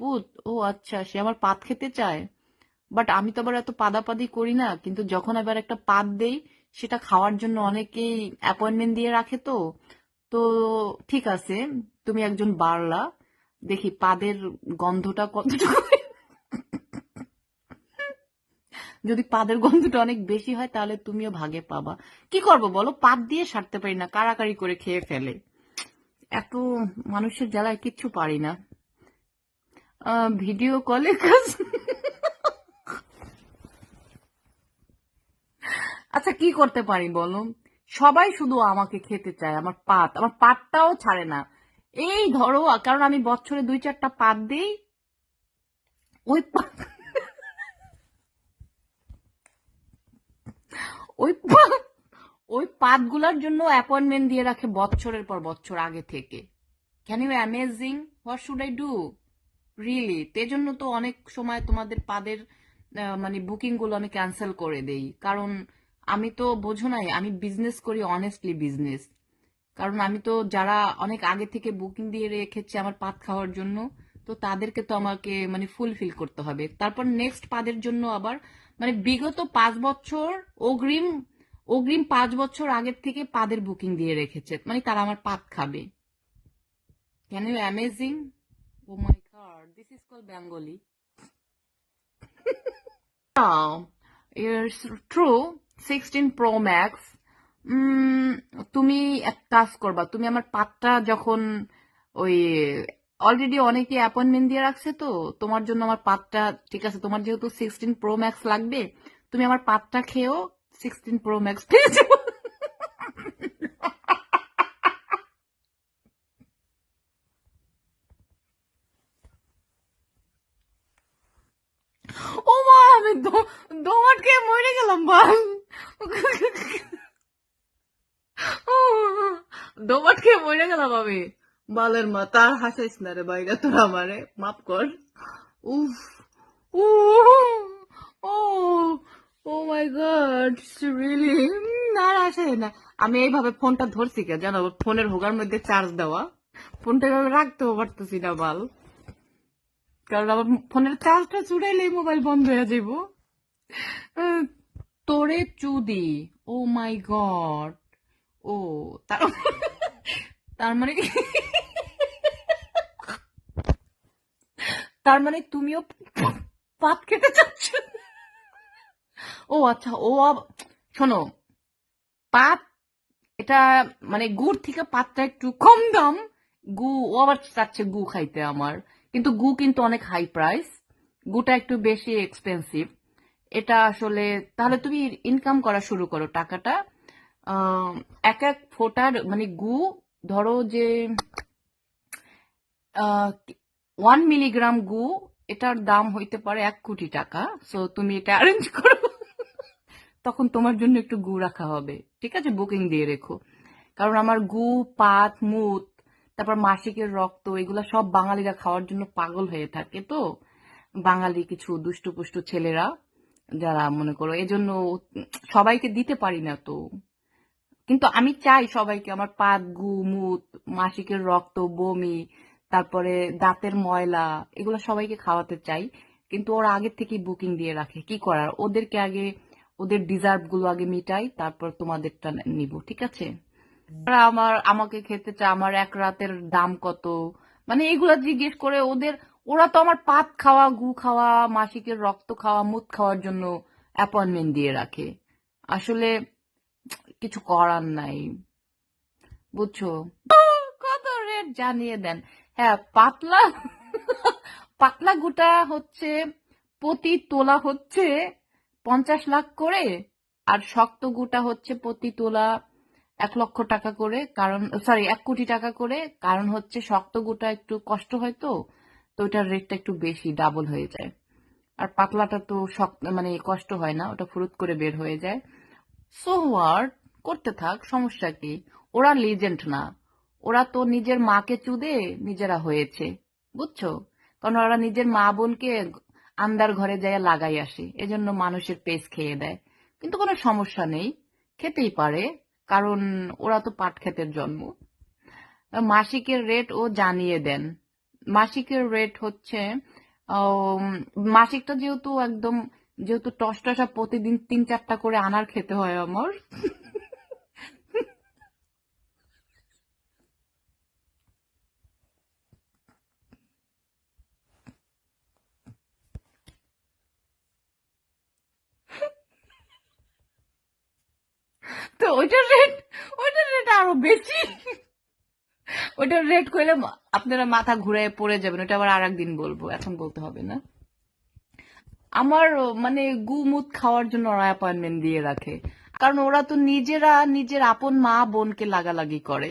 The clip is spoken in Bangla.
পুত ও আচ্ছা সে আমার পাত খেতে চায়। বাট আমি তো আবার এত পাদাপাদি করি না, কিন্তু যখন আবার একটা পাত দেই, সেটা খাওয়ার জন্য অনেকেই অ্যাপয়েন্টমেন্ট দিয়ে রাখে তো। তো, ঠিক আছে, তুমি একজন বারলা, দেখি পাদের গন্ধটা কতটুকু। যদি পাদের গন্ধটা অনেক বেশি হয়, তাহলে তুমিও ভাগে পাবা। কি করব বলো? পাত দিয়ে সারতে পারি না, কারাকারি করে খেয়ে ফেলে। এত মানুষের জ্বালায় কিচ্ছু পারি না। ভিডিও কলে কাজ। আচ্ছা কি করতে পারি বলো? সবাই শুধু আমাকে খেতে চায়, আমার পাত। আমার পাতটাও ছাড়ে না। এই ধরো, কারণ আমি বছরে দুই চারটা পাত দিই। ওই পা- ওই পাত ওই পাতগুলোর জন্য অ্যাপয়েন্টমেন্ট দিয়ে রাখে বছরের পর বছর আগে থেকে। Can you amazing what should I do really জন্য তো অনেক সময় তোমাদের পাদের মানে বুকিংগুলো আমি ক্যান্সেল করে দেই। কারণ আমি তো, বোঝো নাই, আমি বিজনেস করি অনেস্টলি বিজনেস কারণ আমি তো যারা অনেক আগে থেকে বুকিং দিয়ে রেখেছে আমার পাত খাওয়ার জন্য, তো তাদেরকে তো আমাকে মানে ফুলফিল করতে হবে। তারপর নেক্সট পাদের জন্য আবার মানে বিগত পাঁচ বছর অগ্রিম অগ্রিম পাঁচ বছর আগের থেকে পাদের বুকিং দিয়ে রেখেছে। মানে তারা আমার পাত খাবে। Can you amazing oh my god this is call Bengali true sixteen pro max তুমি এক কাজ করবা, তুমি আমার পাতটা যখন ওই অলরেডি অনেকে অ্যাপয়েন্টমেন্ট দিয়ে রাখছে তো, তোমার জন্য আমার পাতটা ঠিক আছে, তোমার যেহেতু সিক্সটিন প্রো ম্যাক্স লাগবে, তুমি আমার পাতটা খেয়েও সিক্সটিন প্রো ম্যাক্স পেয়ে যাব ও মা আমি দো- দোমাট খেয়ে মরে গেলাম বাল দোমাট খেয়ে মরে গেলাম আমি। বালের মা তার হাসাইস না রে বাইরে তোর আমারে মাফ কর। উফ ও ও ও মাই গড রিয়েলি না হাসাই না। আমি এইভাবে ফোনটা ধরছি কে জানো? ফোনের হোগার মধ্যে চার্জ দেওয়া। ফোনটা রাখতেও পারতেছি না বাল। কারণ আমার ফোনের চার্জটা চুড়াইলেই মোবাইল বন্ধ হয়ে যাব তোরে চুদি। ও মাই গড। ও, তার তার মানে তার মানে তুমিও পাত খেতে চাচ্ছ? ও আচ্ছা ও শোনো, পাত, এটা মানে গুড় থেকে পাতটা একটু কম দাম। গু, ও আবার চাচ্ছে গু খাইতে আমার। কিন্তু গু কিন্তু অনেক হাই প্রাইস গুটা একটু বেশি এক্সপেন্সিভ এটা আসলে, তাহলে তুমি ইনকাম করা শুরু করো টাকাটা। এক এক ফোটার মানে গু, ধরো যে ওয়ান মিলিগ্রাম গু, এটার দাম হইতে পারে এক কোটি টাকা। সো তুমি এটা অ্যারেঞ্জ করো। তখন তোমার জন্য একটু গু রাখা হবে। ঠিক আছে? বুকিং দিয়ে রেখো। কারণ আমার গু, পাত, মুত তারপর মাসিকের রক্ত, এগুলো সব বাঙালিরা খাওয়ার জন্য পাগল হয়ে থাকে তো। বাঙালি কিছু দুষ্টু পুষ্টু ছেলেরা যারা মনে করো, এজন্য সবাইকে দিতে পারি না তো। কিন্তু আমি চাই সবাইকে, আমার পাত, গু, মুত, মাসিকের রক্ত, বমি, তারপরে দাঁতের ময়লা, এগুলো সবাইকে খাওয়াতে চাই। কিন্তু ওরা আগের থেকেই বুকিং দিয়ে রাখে, কি করার? ওদেরকে আগে, ওদের ডিজার্ভগুলো আগে মিটাই, তারপর তোমাদেরটা নিব, ঠিক আছে? ওরা আমার, আমাকে খেতে চায়, আমার এক রাতের দাম কত? মানে এগুলা জিজ্ঞেস করে ওদের, ওরা তো আমার পাত খাওয়া, গু খাওয়া, মাসিকের রক্ত খাওয়া মুদ খাওয়ার জন্য অ্যাপয়েন্টমেন্ট দিয়ে রাখে। আসলে কিছু করার নাই। বুঝছ? কত রেট জানিয়ে দেন। হ্যাঁ পাতলা পাতলা গুটা হচ্ছে, প্রতি তোলা হচ্ছে পঞ্চাশ লাখ করে, আর শক্ত গুটা হচ্ছে প্রতি তোলা এক লক্ষ টাকা করে, কারণ সরি এক কোটি টাকা করে, কারণ হচ্ছে শক্ত গোটা একটু কষ্ট হয় তো তো ওটার রেটটা একটু বেশি ডাবল হয়ে যায়। আর পাতলাটা তো শক্ত মানে কষ্ট হয় না, ওটা ফুরুত করে বের হয়ে যায়। সো হোয়াট করতে থাক, সমস্যা কি? ওরা লিজেন্ড না। ওরা তো নিজের মাকে চুদে নিজেরা হয়েছে, বুঝছ? কারণ ওরা নিজের মা বোনকে আন্দার ঘরে যায় লাগাই আসে, এজন্য মানুষের পেস খেয়ে দেয়। কিন্তু কোনো সমস্যা নেই, খেতেই পারে। কারণ ওরা তো পাট ক্ষেতের জন্ম। মাসিকের রেট ও জানিয়ে দেন। মাসিকের রেট হচ্ছে মাসিকটা যেহেতু একদম, যেহেতু টস টসটসা প্রতিদিন তিন চারটা করে আনার খেতে হয় আমার তো ওইটার রেট ওইটার রেট আরও বেশি। ওটার রেট করলে আপনারা মাথা ঘুরে পড়ে যাবেন ওটা আবার আর একদিন বলব, এখন বলতে হবে না। আমার মানে গুমুত খাওয়ার জন্য ওরা অ্যাপয়েন্টমেন্ট দিয়ে রাখে। কারণ ওরা তো নিজেরা, নিজের আপন মা বোনকে লাগালাগি করে।